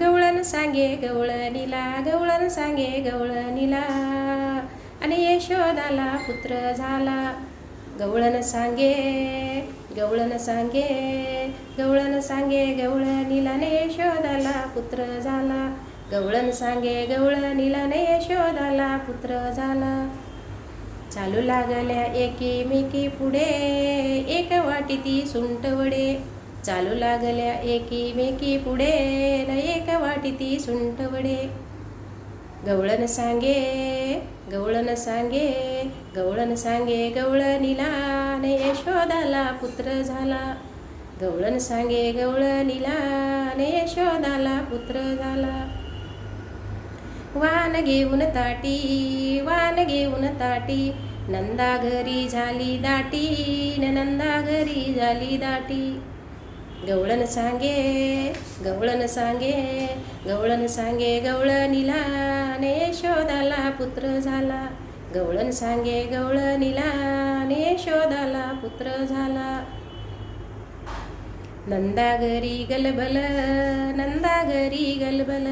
गवळण सांगे गवळणीला गवळण सांगे गवळणीला आणि यशोदाला पुत्र झाला गवळण सांगे गवळण सांगे गवळण सांगे गवळणीला ने यशोदाला पुत्र झाला गवळण सांगे गवळणीला ने यशोदाला पुत्र झाला चालू लागल्या एकीमेकी पुढे एक वाटी ती सुंटवडे चालू लागल्या एकीमेकी पुढे न एक वाटी ती सुंट वडे. गवळण सांगे गवळण सांगे गवळण सांगे गवळणीला न यशोदाला पुत्र झाला. गवळण सांगे गवळणीला न यशोदाला पुत्र झाला. वान घेऊन ताटी वान घेऊन ताटी नंदा घरी झाली दाटी न नंदा घरी झाली दाटी. गवळण सांगे गवळण सांगे गवळण सांगे गवळणीला ने शोधाला पुत्र झाला. गवळण सांगे गवळणीला ने शोधाला पुत्र झाला. नंदा घरी गलबल नंदा घरी गलबल.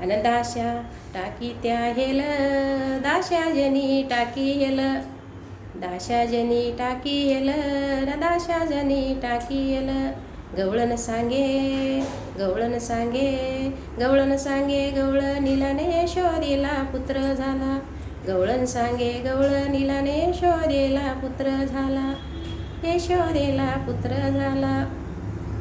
आणि दाशा टाकी त्या हेल दाशा जनी टाकी हेल. दाशाजनी टाकी दाशाजनी न टाकी गवळण सांगे गवळण सांगे गवळण सांगे गवळ ने पुत्र झाला गवळण सांगे गवळ ने पुत्र झाला यशोदेला पुत्र झाला